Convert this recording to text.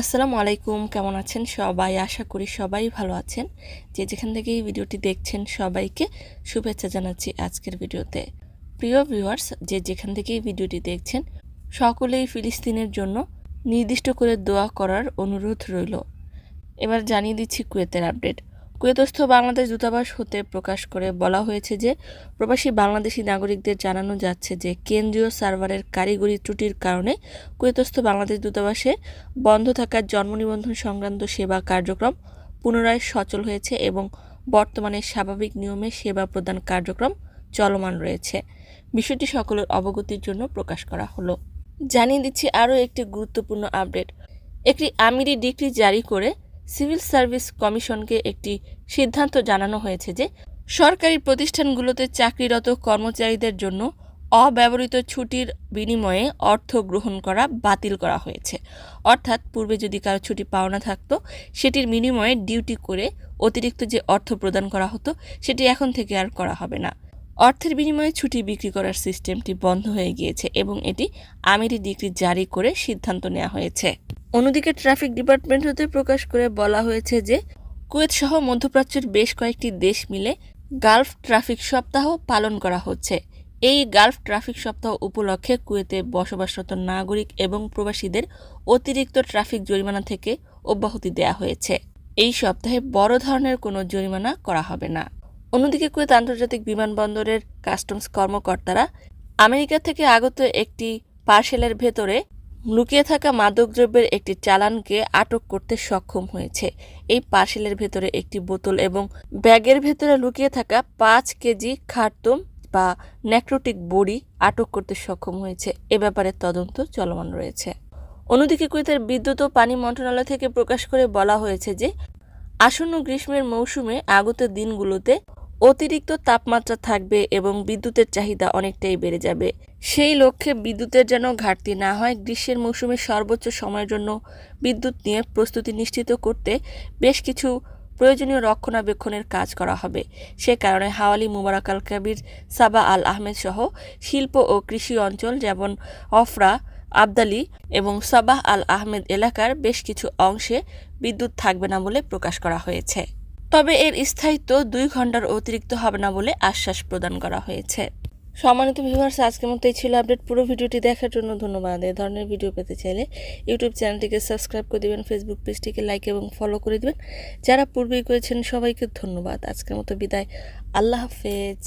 আসসালামু আলাইকুম, কেমন আছেন সবাই? আশা করি সবাই ভালো আছেন। যে যেখান থেকে এই ভিডিওটি দেখছেন সবাইকে শুভেচ্ছা জানাচ্ছি আজকের ভিডিওতে। প্রিয় ভিউয়ার্স যে যেখান থেকে এই ভিডিওটি দেখছেন, সকলেই ফিলিস্তিনের জন্য নির্দিষ্ট করে দোয়া করার অনুরোধ রইল। এবার জানিয়ে দিচ্ছি কুয়েতের আপডেট কুয়েতস্থ বাংলাদেশ দূতাবাস হতে প্রকাশ করে বলা হয়েছে যে, প্রবাসী বাংলাদেশি নাগরিকদের জানানো যাচ্ছে যে, কেন্দ্রীয় সার্ভারের কারিগরি ত্রুটির কারণে কুয়েতস্থ বাংলাদেশ দূতাবাসে বন্ধ থাকার জন্ম নিবন্ধন সংক্রান্ত সেবা কার্যক্রম পুনরায় সচল হয়েছে এবং বর্তমানে স্বাভাবিক নিয়মে সেবা প্রদান কার্যক্রম চলমান রয়েছে। বিষয়টি সকলের অবগতির জন্য প্রকাশ করা হলো। জানিয়ে দিচ্ছি আরও একটি গুরুত্বপূর্ণ আপডেট। একটি আমিরি ডিগ্রি জারি করে সিভিল সার্ভিস কমিশনকে একটি সিদ্ধান্ত জানানো হয়েছে যে সরকারি প্রতিষ্ঠানগুলোতে চাকরিরত কর্মচারীদের জন্য অব্যবহৃত ছুটির বিনিময়ে অর্থ গ্রহণ করা বাতিল করা হয়েছে। অর্থাৎ পূর্বে যদি কারও ছুটি পাওনা থাকতো, সেটির বিনিময়ে ডিউটি করে অতিরিক্ত যে অর্থ প্রদান করা হতো, সেটি এখন থেকে আর করা হবে না। অর্থের বিনিময়ে ছুটি বিক্রি করার সিস্টেমটি বন্ধ হয়ে গিয়েছে এবং এটি আমিরি ডিগ্রি জারি করে সিদ্ধান্ত নেওয়া হয়েছে। অন্যদিকে ট্রাফিক ডিপার্টমেন্ট হতে প্রকাশ করে বলা হয়েছে যে কুয়েত সহ মধ্যপ্রাচ্যের বেশ কয়েকটি দেশ মিলে গালফ ট্রাফিক সপ্তাহ পালন করা হচ্ছে। এই গালফ ট্রাফিক সপ্তাহ উপলক্ষে কুয়েতে বসবাসরত নাগরিক এবং প্রবাসীদের অতিরিক্ত ট্রাফিক জরিমানা থেকে অব্যাহতি দেওয়া হয়েছে। এই সপ্তাহে বড় ধরনের কোনো জরিমানা করা হবে না। অন্যদিকে কুয়েত আন্তর্জাতিক বিমানবন্দরের কাস্টমস কর্মকর্তারা আমেরিকা থেকে আগত একটি পার্সেলের ভেতরে লুকিয়ে থাকা মাদকদ্রব্যের একটি চালানকে আটক করতে সক্ষম হয়েছে। এই পার্সেলের ভেতরে একটি বোতল এবং ব্যাগের ভেতরে লুকিয়ে থাকা পাঁচ কেজি খার্তুম বা নেক্রোটিক বড়ি আটক করতে সক্ষম হয়েছে। এ ব্যাপারে তদন্ত চলমান রয়েছে। অন্যদিকে কুয়েতের বিদ্যুৎ ও পানি মন্ত্রণালয় থেকে প্রকাশ করে বলা হয়েছে যে, আসন্ন গ্রীষ্মের মৌসুমে আগত দিনগুলোতে অতিরিক্ত তাপমাত্রা থাকবে এবং বিদ্যুতের চাহিদা অনেকটাই বেড়ে যাবে। সেই লক্ষ্যে বিদ্যুতের যেন ঘাটতি না হয়, গ্রীষ্মের মৌসুমে সর্বোচ্চ সময়ের জন্য বিদ্যুৎ নিয়ে প্রস্তুতি নিশ্চিত করতে বেশ কিছু প্রয়োজনীয় রক্ষণাবেক্ষণের কাজ করা হবে। সে কারণে হাওয়ালি মুবারক আল কাবির, সাবা আল আহমেদ সহ শিল্প ও কৃষি অঞ্চল যেমন অফরা, আবদালি এবং সাবাহ আল আহমেদ এলাকার বেশ কিছু অংশে বিদ্যুৎ থাকবে না বলে প্রকাশ করা হয়েছে। তবে এর স্থায়িত্ব দুই ঘণ্টার অতিরিক্ত হবে না বলে আশ্বাস প্রদান করা হয়েছে। সম্মানিত ভিউয়ার্স আজকের মতো এই ছিল আপডেট পুরো ভিডিওটি দেখার জন্য ধন্যবাদ। এ ধরনের ভিডিও পেতে চাইলে ইউটিউব চ্যানেলটিকে সাবস্ক্রাইব করে দেবেন ফেসবুক পেজটিকে লাইক এবং ফলো করে দেবেন। যারা পূর্বেই করেছেন, সবাইকে ধন্যবাদ। আজকের মতো বিদায়। আল্লাহ হাফেজ।